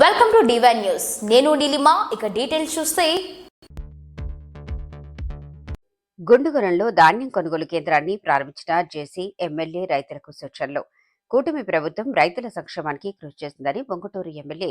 Welcome to divine news నేను నీలిమా ఇక details చూస్తే. గుండుగొలంలో ధాన్యం కొనుగోలు కేంద్రాన్ని ప్రారంభించిన జేసీ ఎమ్మెల్యే రైతులకు సూచనలు కూటమి ప్రభుత్వం రైతుల సంక్షేమానికి కృషి చేస్తుందని బొంగుటూరు ఎమ్మెల్యే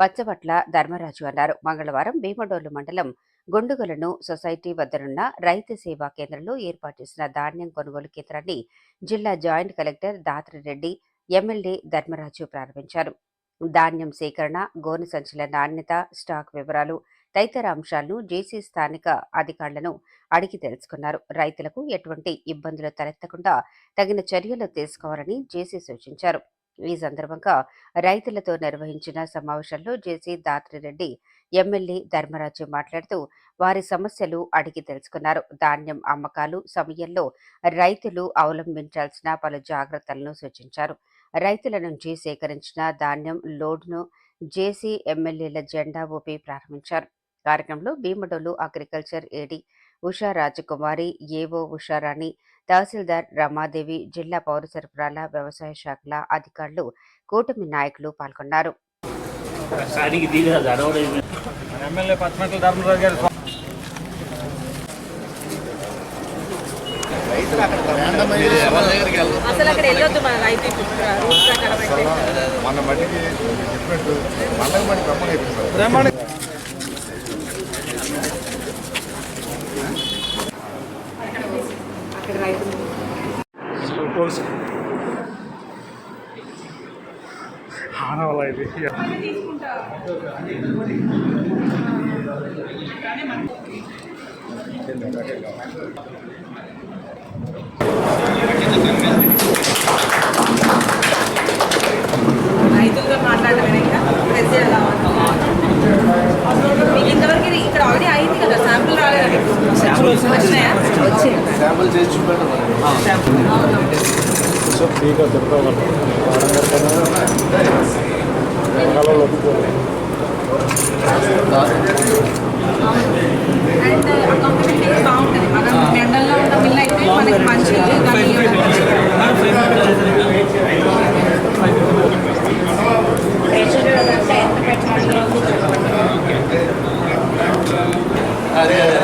పచ్చబట్ల ధర్మరాజు అన్నారు. మంగళవారం భీమడోలు మండలం గుండుగలను సొసైటీ వద్దనున్న రైతు సేవా కేంద్రంలో ఏర్పాటు చేసిన ధాన్యం కొనుగోలు కేంద్రాన్ని జిల్లా joint collector Dhatri Reddy MLA Dharmaraju ప్రారంభించారు. ధాన్యం సేకరణ గోనె సంచుల నాణ్యత స్టాక్ వివరాలు తదితర అంశాలను జేసీ స్థానిక అధికారులను అడిగి తెలుసుకున్నారు. రైతులకు ఎటువంటి ఇబ్బందులు తలెత్తకుండా తగిన చర్యలు తీసుకోవాలని జేసీ సూచించారు. ఈ సందర్భంగా రైతులతో నిర్వహించిన సమావేశంలో జేసీ దాత్రిరెడ్డి ఎమ్మెల్యే ధర్మరాజు మాట్లాడుతూ వారి సమస్యలు అడిగి తెలుసుకున్నారు. ధాన్యం అమ్మకాలు సమయంలో రైతులు అవలంబించాల్సిన పలు జాగ్రత్తలను సూచించారు. రైతుల నుంచి సేకరించిన ధాన్యం లోడ్ను జేసీ ఎమ్మెల్యేల జెండా ఊపి ప్రారంభించారు. కార్యక్రమంలో Bhimadolu agriculture AD Usha Rajakumari AO Usharani తహసీల్దార్ రమాదేవి జిల్లా పౌర సరఫరాల వ్యవసాయ శాఖల అధికారులు కూటమి నాయకులు పాల్గొన్నారు. అసలు అక్కడ వెళ్ళొద్దు మన రైతు మన మట్టికి చెప్పినట్టు పండగ మట్టి రైతు ఆనవాళ్ళ ఇది రైతులుగా మాట్లాడడం ఇంకా ప్రెస్ చేయాలా మీకు ఇంతవరకు ఇది ఇక్కడ ఆల్రెడీ అయింది కదా శాంపుల్ రాలేదు వచ్చినాయా? శాంపుల్ చేసి చూపెట్టమని సో ఫ్రీగా దొరకవాలి అండ్ అకౌంటబిలిటీ బాగుంటుంది. మనం ఎండల్లో ఉన్న మిల్ అయితే మనకి మంచి కూడా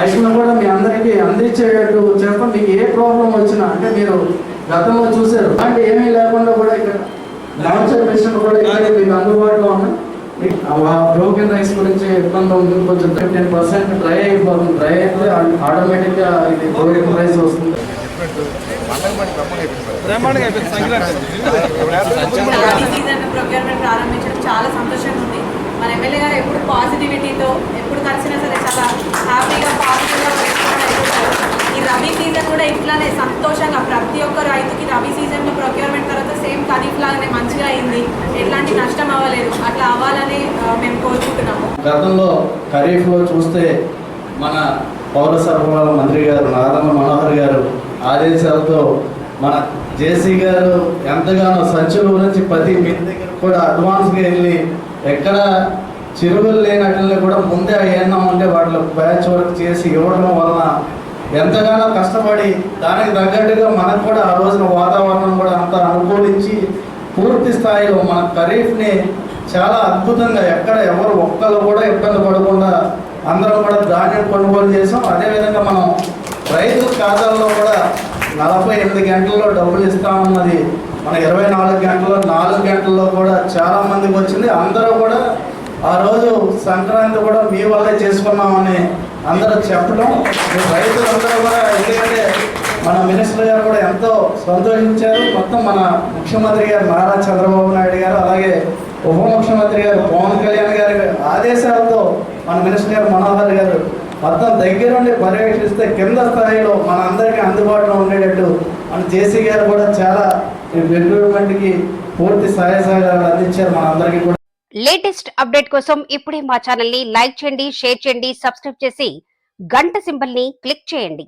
అయినా కూడా మీ అందరికీ అందించేటట్టు చెప్పండి మీకు ఏ ప్రాబ్లం వచ్చినా అంటే మీరు గతంలో చూసారు అంటే ఏమీ లేకుండా కూడా ఇక్కడ లాంచర్ మిషన్ కూడా ఇక్కడ మీకు అందుబాటులో ఉన్నాయి. బ్రోకెన్ రైస్ గురించి ఇబ్బంది ఉంది కొంచెం టెన్ పర్సెంట్ డ్రై అయిపోతుంది. డ్రై అయితే ఆటోమేటిక్గా ఇది బ్రోకెన్ రైస్ వస్తుంది. ప్రారంభించడం చాలా సంతోషంగా ఉంది. మన ఎమ్మెల్యే గారు ఎప్పుడు పాజిటివిటీతో ఎప్పుడు కలిసినా సరే చాలా హ్యాపీగా పాజిటివ్గా ఈ రబీ సీజన్ కూడా ఇట్లానే సంతోషంగా ప్రతి ఒక్క రైతుకి రబీ సీజన్లో ప్రొక్యూర్మెంట్ తర్వాత సేమ్ ఖరీఫ్ లాగానే మంచిగా అయింది. ఎట్లాంటి నష్టం అవ్వలేదు. అట్లా అవ్వాలని మేము కోరుకుంటున్నాము. గతంలో ఖరీఫ్లో చూస్తే మన పౌర సరఫరాల మంత్రి గారు నారాయణ మనోహర్ గారు ఆదేశాలతో మన జేసీ గారు ఎంతగానో సంచుల గురించి ప్రతి మీ దగ్గర కూడా అడ్వాన్స్గా వెళ్ళి ఎక్కడ చిరువులు లేనట్లని కూడా ముందే ఏమన్నా ఉంటే వాటిలో బ్యాచ్ వర్క్ చేసి ఇవ్వడం వలన ఎంతగానో కష్టపడి దానికి తగ్గట్టుగా మనకు కూడా ఆ రోజున వాతావరణం కూడా అంతా అనుకూలించి పూర్తి స్థాయిలో మన ఖరీఫ్ని చాలా అద్భుతంగా ఎక్కడ ఎవరు ఒక్కరు కూడా ఇబ్బంది పడకుండా అందరం కూడా ధాన్యం కొనుగోలు చేసాం. అదేవిధంగా మనం రైతు ఖాతాల్లో కూడా నలభై ఎనిమిది గంటల్లో డబ్బులు ఇస్తామన్నది మన ఇరవై నాలుగు గంటల్లో నాలుగు గంటల్లో కూడా చాలా మందికి వచ్చింది. అందరూ కూడా ఆ రోజు సంక్రాంతి కూడా మీ వల్లే చేసుకున్నామని అందరూ చెప్పడం. రైతులందరూ కూడా ఎందుకంటే మన మినిస్టర్ గారు కూడా ఎంతో సంతోషించారు. మొత్తం మన ముఖ్యమంత్రి గారు నారా చంద్రబాబు నాయుడు గారు అలాగే ఉప ముఖ్యమంత్రి గారు పవన్ కళ్యాణ్ గారి ఆదేశాలతో మన మినిస్టర్ గారు మనోహర్ గారు మొత్తం దగ్గరుండి పర్యవేక్షిస్తే కింద స్థాయిలో మన అందరికీ అందుబాటులో ఉండేటట్టు మన జేసీ గారు కూడా చాలా పూర్తి సహాయ సహకారాలు అందించారు మనందరికీ కూడా. లేటెస్ట్ అప్డేట్ కోసం ఇప్పుడే మా ఛానల్ని లైక్ చేయండి షేర్ చేయండి సబ్స్క్రైబ్ చేసి గంట సింబల్ని క్లిక్ చేయండి.